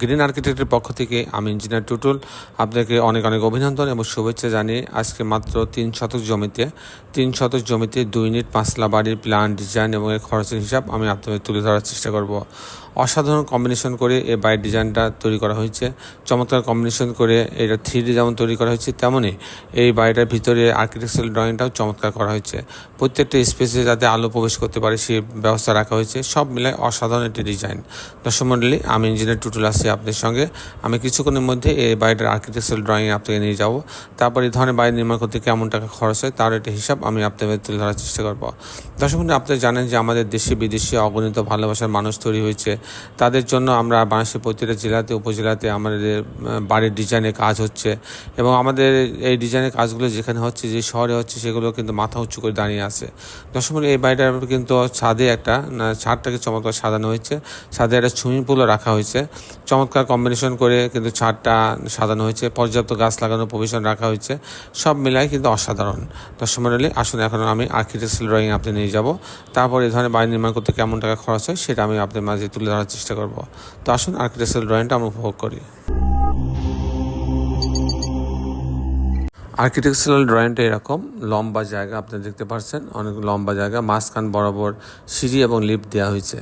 Green আর্কিটেক্টের পক্ষ থেকে আমি ইঞ্জিনিয়ার টুটুল। আপনাকে অনেক অনেক অভিনন্দন এবং শুভেচ্ছা জানিয়ে আজকে মাত্র তিন শতক জমিতে, তিন শতক জমিতে দুই ইউনিট পাঁচলা বাড়ির প্ল্যান ডিজাইন এবং এর খরচের হিসাব আমি আপনাদের তুলে ধরার চেষ্টা করব। অসাধারণ কম্বিনেশন করে এই বাড়ির ডিজাইনটা তৈরি করা হয়েছে। চমৎকার কম্বিনেশন করে এটা থ্রি যেমন তৈরি করা হয়েছে তেমনই এই বাড়িটার ভিতরে আর্কিটেকচারাল ড্রয়িংটাও চমৎকার করা হয়েছে। প্রত্যেকটা স্পেসে যাতে আলো প্রবেশ করতে পারে সে ব্যবস্থা রাখা হয়েছে। সব মিলায় অসাধারণ একটি ডিজাইন দর্শক মণ্ডলী আমি ইঞ্জিনিয়ার টুটুল আছি। আপনাদের সঙ্গে। আমি কিছুক্ষণের মধ্যে এই বাড়িটার আর্কিটেকচারাল ড্রয়িং আপনাকে নিয়ে যাব। তারপর এই ধরনের বাড়ি নির্মাণ করতে কেমন টাকা খরচ হয় তার একটা হিসাব আমি আপনাদের তুলে ধরার চেষ্টা করব। দর্শক মণ্ডলী আপনারা জানেন যে আমাদের দেশে, বিদেশে অগণিত ভালোবাসার মানুষ তৈরি হয়েছে। তাদের জন্য আমরা বাংলাদেশের প্রতিটা জেলাতে, উপজেলাতে আমাদের বাড়ির ডিজাইনের কাজ হচ্ছে। এবং আমাদের এই ডিজাইনের কাজগুলো যেখানে হচ্ছে, যে শহরে হচ্ছে, সেগুলো কিন্তু মাথা উঁচু করে দাঁড়িয়ে আছে। দর্শক এই বাড়িটার কিন্তু ছাদে একটা ছাদটাকে চমৎকার সাজানো হয়েছে। ছাদে একটা সুইমিং পুলও রাখা হয়েছে। চমৎকার কম্বিনেশন করে কিন্তু ছাদটা সাজানো হয়েছে, পর্যাপ্ত গাছ লাগানোর প্রভিশন রাখা হয়েছে, সব মিলাই কিন্তু অসাধারণ। দর্শক মণ্ডলী, আসুন এখন আমি আর্কিটেকচারাল ড্রয়িং আপনি নিয়ে যাব। তারপর এই ধরনের বাড়ি নির্মাণ করতে কেমন টাকা খরচ হয় সেটা আমি আপনার মাঝে তুলে ধরার চেষ্টা করব। তো আসুন আর্কিটেকচারাল ড্রয়িংটা আমরা উপভোগ করি। আর্কিটেকচারাল ড্রয়িংটা এরকম, লম্বা জায়গা আপনি দেখতে পাচ্ছেন, অনেক লম্বা জায়গা, মাঝখান বরাবর সিঁড়ি এবং লিফট দেওয়া হয়েছে।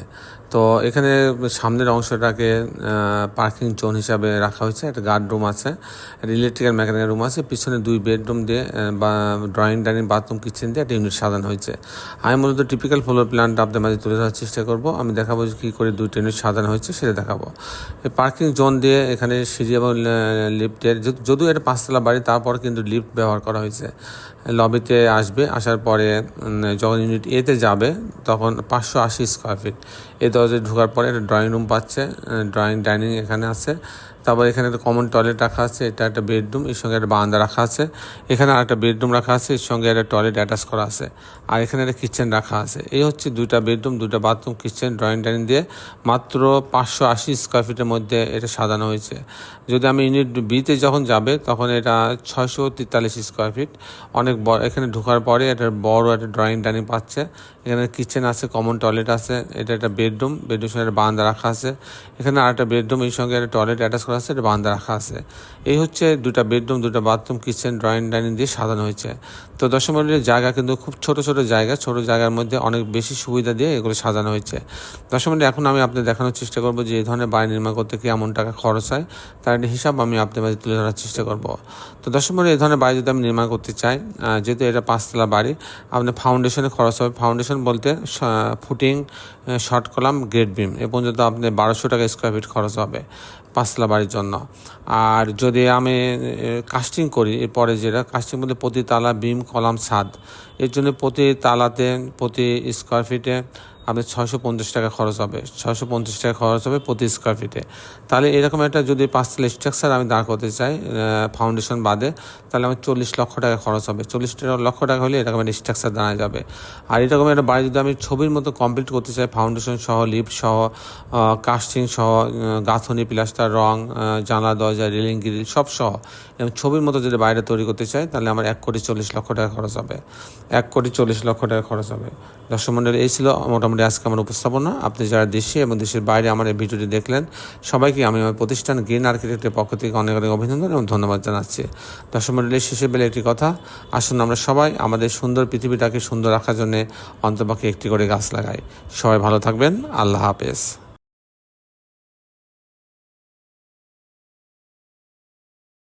তো এখানে সামনের অংশটাকে পার্কিং জোন হিসাবে রাখা হয়েছে। একটা গার্ড রুম আছে, একটা ইলেকট্রিক্যাল মেকানিক্যাল রুম আছে। পিছনে দুই বেডরুম দিয়ে বা ড্রয়িং ডাইনিং বাথরুম কিচেন দিয়ে একটা ইউনিট সাজানো হয়েছে। আমি মূলত টিপিক্যাল ফ্লোর প্ল্যানটা আপনাদের মাঝে তুলে ধরার চেষ্টা করব। আমি দেখাবো যে কী করে দুইটা ইউনিট সাজানো হয়েছে, সেটা দেখাবো। পার্কিং জোন দিয়ে এখানে সিঁড়ি এবং লিফটের যদিও এটা পাঁচতলা বাড়ি, তারপর কিন্তু লিফট ব্যবহার করা হয়েছে। লবিতে আসবে, আসার পরে যখন ইউনিট এতে যাবে, তখন পাঁচশো আশি স্কোয়ার ফিট এই দরজায় ঢোকার পরে একটা ড্রয়িং রুম পাচ্ছে ড্রয়িং ডাইনিং এখানে আছে। তারপর এখানে একটা কমন টয়লেট রাখা আছে, এটা একটা বেডরুম এর সঙ্গে একটা বারান্দা রাখা আছে। এখানে আরেকটা বেডরুম রাখা আছে, এর সঙ্গে একটা টয়লেট অ্যাটাচ করা আছে। আর এখানে একটা কিচেন রাখা আছে। এই হচ্ছে দুইটা বেডরুম দুইটা বাথরুম কিচেন ড্রয়িং ডাইনিং দিয়ে মাত্র পাঁচশো আশি স্কোয়ার ফিটের মধ্যে এটা সাজানো হয়েছে। যদি আমি ইউনিট বিতে যখন যাবে, তখন এটা ছয়শো তেতাল্লিশ স্কোয়ার ফিট অনেক বড় এখানে ঢোকার পরে একটা বড় একটা ড্রয়িং ডাইনিং পাচ্ছে। এখানে কিচেন আছে কমন টয়লেট আছে, এটা একটা বেডরুম বেডরুম একটা বারান্দা রাখা আছে। এখানে আর একটা বেডরুম, এর সঙ্গে একটা টয়লেট অ্যাটাচ করা আছে, একটা বারান্দা রাখা আছে। এই হচ্ছে দুটা বেডরুম, দুটা বাথরুম, কিচেন, ড্রয়িং, ডাইনিং দিয়ে সাজানো হয়েছে। তো দশম জায়গা কিন্তু খুব ছোট ছোট জায়গা, ছোট জায়গার মধ্যে অনেক বেশি সুবিধা দিয়ে এগুলো সাজানো হয়েছে। দশম এখন আমি আপনাদের দেখানোর চেষ্টা করব যে এই ধরনের বাড়ি নির্মাণ করতে কেমন টাকা খরচ হয়। তার একটা হিসাব আমি আপনাদের মাঝে তুলে ধরার চেষ্টা করব। তো দশম এই ধরনের বাড়ি যদি আমি নির্মাণ করতে চাই যেহেতু এটা পাঁচতলা বাড়ি, আপনার ফাউন্ডেশনে খরচ হবে। ফাউন্ডেশন বলতে footing short column grade beam এ পর্যন্ত আপনি বারোশো টাকা স্কোয়ার ফিট খরচ হবে পাঁচলা বাড়ির জন্য। আর যদি আমি কাস্টিং করি, এরপরে যেটা কাস্টিং বলতে প্রতি তালা বিম কলাম, ছাদ। এর জন্য প্রতি তালাতে, প্রতি স্কোয়ার ফিটে আপনার ছয়শো পঞ্চাশ টাকা খরচ হবে। ছয়শো পঞ্চাশ টাকা খরচ হবে প্রতি স্কোয়ার ফিটে তাহলে এরকম একটা যদি পাঁচতলা স্ট্রাকচার আমি দাঁড় করতে চাই ফাউন্ডেশন বাদে, তাহলে আমার চল্লিশ লক্ষ টাকা খরচ হবে। চল্লিশ লক্ষ টাকা হলে এরকম একটা স্ট্রাকচার দাঁড়া যাবে। আর এরকম একটা বাড়ি যদি আমি ছবির মতো কমপ্লিট করতে চাই ফাউন্ডেশন সহ লিফট সহ কাস্টিং সহ গাঁথনি প্লাস্টার রং জানলা, দরজা রেলিং গ্রিল সব সহ এবং ছবির মতো যদি বাইরে তৈরি করতে চাই, তাহলে আমার এক কোটি চল্লিশ লক্ষ টাকা খরচ হবে। এক কোটি চল্লিশ লক্ষ টাকা খরচ হবে। দর্শক মণ্ডলী এই ছিল মোটামুটি আজকে আমার উপস্থাপনা। আপনি যারা দেশে এবং দেশের বাইরে আমার এই ভিডিওটি দেখলেন, সবাইকে আমি আমার প্রতিষ্ঠান গ্রিন আর্কিটেক্টের পক্ষ থেকে অনেক অনেক অভিনন্দন এবং ধন্যবাদ জানাচ্ছি। দর্শক মন্ডলের শেষে বেলে একটি কথা, আসুন আমরা সবাই আমাদের সুন্দর পৃথিবীটাকে সুন্দর রাখার জন্য অন্তপাকে একটি করে গাছ লাগাই। সবাই ভালো থাকবেন, আল্লাহ হাফেজ।